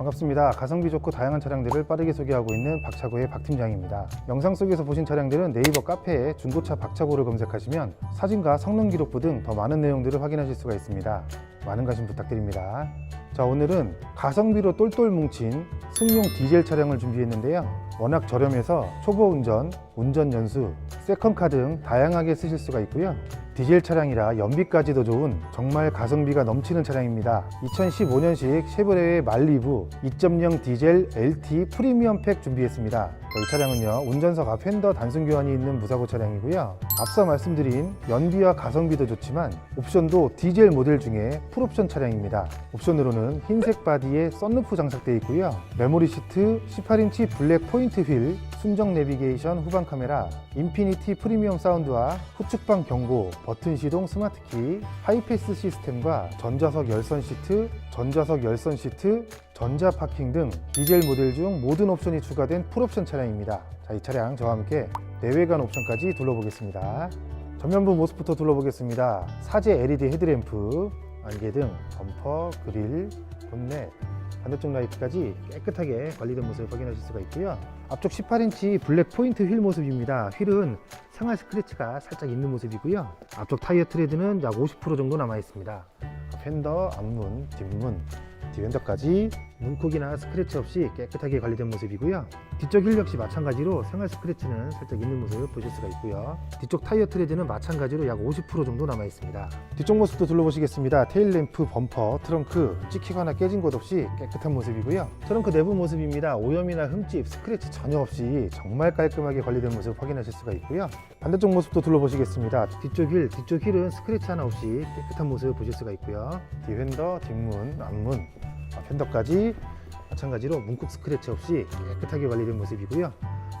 반갑습니다. 가성비 좋고 다양한 차량들을 빠르게 소개하고 있는 박차고의 박 팀장입니다. 영상 속에서 보신 차량들은 네이버 카페에 중고차 박차고를 검색하시면 사진과 성능 기록부 등 더 많은 내용들을 확인하실 수가 있습니다. 많은 관심 부탁드립니다. 자, 오늘은 가성비로 똘똘 뭉친 승용 디젤 차량을 준비했는데요. 워낙 저렴해서 초보 운전, 운전 연수, 세컨카 등 다양하게 쓰실 수가 있고요. 디젤 차량이라 연비까지도 좋은 정말 가성비가 넘치는 차량입니다. 2015년식 쉐보레의 말리부 2.0 디젤 LT 프리미엄 팩 준비했습니다. 이 차량은요 운전석 앞 휀더 단순 교환이 있는 무사고 차량이고요. 앞서 말씀드린 연비와 가성비도 좋지만 옵션도 디젤 모델 중에 풀옵션 차량입니다. 옵션으로는 흰색 바디에 썬루프 장착되어 있고요. 메모리 시트, 18인치 블랙 포인트 휠, 순정 내비게이션 후방 카메라, 인피니티 프리미엄 사운드와 후측방 경고, 버튼 시동 스마트키, 하이패스 시스템과 전자석 열선 시트, 전자석 열선 시트, 전자 파킹 등 디젤 모델 중 모든 옵션이 추가된 풀옵션 차량입니다. 자, 이 차량 저와 함께 내외관 옵션까지 둘러보겠습니다. 전면부 모습부터 둘러보겠습니다. 사제 LED 헤드램프, 안개 등, 범퍼, 그릴, 본넷, 반대쪽 라이트까지 깨끗하게 관리된 모습을 확인하실 수가 있고요. 앞쪽 18인치 블랙 포인트 휠 모습입니다. 휠은 생활 스크래치가 살짝 있는 모습이고요. 앞쪽 타이어 트레드는 약 50% 정도 남아 있습니다. 펜더, 앞문, 뒷문, 뒤엔더까지 문콕이나 스크래치 없이 깨끗하게 관리된 모습이고요. 뒤쪽 휠 역시 마찬가지로 생활 스크래치는 살짝 있는 모습을 보실 수가 있고요. 뒤쪽 타이어 트레드는 마찬가지로 약 50% 정도 남아 있습니다. 뒤쪽 모습도 둘러보시겠습니다. 테일 램프, 범퍼, 트렁크 찍히거나 깨진 곳 없이 깨끗한 모습이고요. 트렁크 내부 모습입니다. 오염이나 흠집, 스크래치 전혀 없이 정말 깔끔하게 관리된 모습 확인하실 수가 있고요. 반대쪽 모습도 둘러보시겠습니다. 뒤쪽 휠, 뒤쪽 휠은 스크래치 하나 없이 깨끗한 모습을 보실 수가 있고요. 뒤핸더, 뒷문, 앞문, 아, 펜더까지 마찬가지로 문콕 스크래치 없이 깨끗하게 관리된 모습이고요.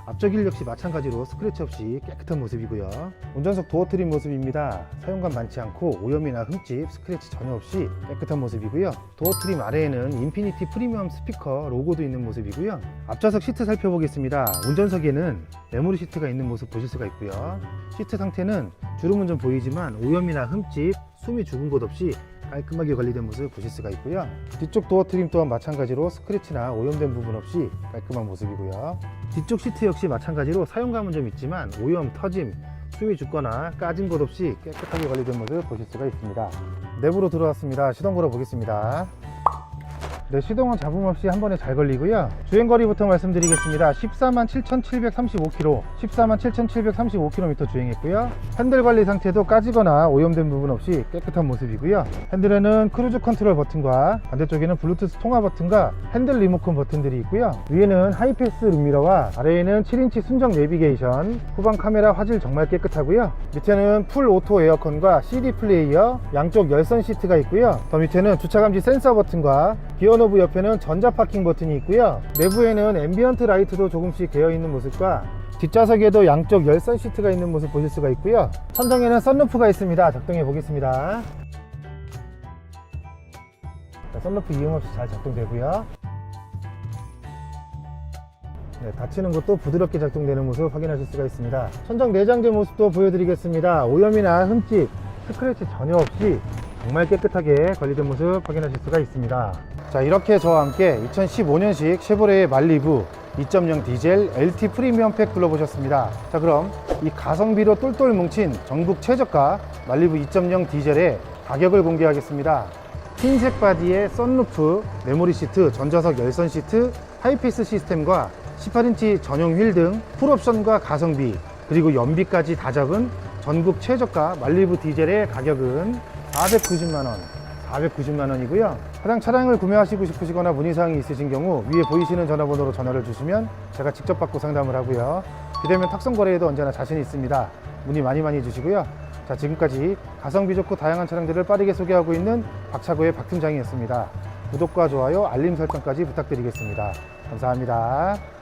앞쪽 휠 역시 마찬가지로 스크래치 없이 깨끗한 모습이고요. 운전석 도어 트림 모습입니다. 사용감 많지 않고 오염이나 흠집, 스크래치 전혀 없이 깨끗한 모습이고요. 도어 트림 아래에는 인피니티 프리미엄 스피커 로고도 있는 모습이고요. 앞좌석 시트 살펴보겠습니다. 운전석에는 메모리 시트가 있는 모습 보실 수가 있고요. 시트 상태는 주름 운전 보이지만 오염이나 흠집, 숨이 죽은 곳 없이 깔끔하게 관리된 모습을 보실 수가 있고요. 뒤쪽 도어 트림 또한 마찬가지로 스크래치나 오염된 부분 없이 깔끔한 모습이고요. 뒤쪽 시트 역시 마찬가지로 사용감은 좀 있지만 오염, 터짐, 숨이 죽거나 까진 곳 없이 깨끗하게 관리된 모습을 보실 수가 있습니다. 내부로 들어왔습니다. 시동 걸어 보겠습니다. 네, 시동은 잡음 없이 한 번에 잘 걸리고요. 주행거리부터 말씀드리겠습니다. 14만 7,735km, 14만 7,735km 주행했고요. 핸들 관리 상태도 까지거나 오염된 부분 없이 깨끗한 모습이고요. 핸들에는 크루즈 컨트롤 버튼과 반대쪽에는 블루투스 통화 버튼과 핸들 리모컨 버튼들이 있고요. 위에는 하이패스 룸미러와 아래에는 7인치 순정 내비게이션, 후방 카메라 화질 정말 깨끗하고요. 밑에는 풀 오토 에어컨과 CD 플레이어, 양쪽 열선 시트가 있고요. 더 밑에는 주차 감지 센서 버튼과 기어 노브 옆에는 전자 파킹 버튼이 있고요. 내부에는 앰비언트 라이트도 조금씩 되어 있는 모습과 뒷좌석에도 양쪽 열선 시트가 있는 모습 보실 수가 있고요. 천정에는 썬루프가 있습니다. 작동해 보겠습니다. 자, 썬루프 이용 없이 잘 작동되고요. 네, 닫히는 것도 부드럽게 작동되는 모습 확인하실 수가 있습니다. 천정 내장재 모습도 보여드리겠습니다. 오염이나 흠집, 스크래치 전혀 없이 정말 깨끗하게 관리된 모습 확인하실 수가 있습니다. 자, 이렇게 저와 함께 2015년식 쉐보레의 말리부 2.0 디젤 LT 프리미엄 팩 둘러보셨습니다. 자, 그럼 이 가성비로 똘똘 뭉친 전국 최저가 말리부 2.0 디젤의 가격을 공개하겠습니다. 흰색 바디에 썬루프, 메모리 시트, 전자석 열선 시트, 하이패스 시스템과 18인치 전용 휠 등 풀옵션과 가성비 그리고 연비까지 다 잡은 전국 최저가 말리부 디젤의 가격은 490만원 490만원이고요 해당 차량을 구매하시고 싶으시거나 문의사항이 있으신 경우 위에 보이시는 전화번호로 전화를 주시면 제가 직접 받고 상담을 하고요. 비대면 탁송 거래에도 언제나 자신이 있습니다. 문의 많이 많이 주시고요. 자 지금까지 가성비 좋고 다양한 차량들을 빠르게 소개하고 있는 박차고의 박 팀장이었습니다. 구독과 좋아요 알림 설정까지 부탁드리겠습니다. 감사합니다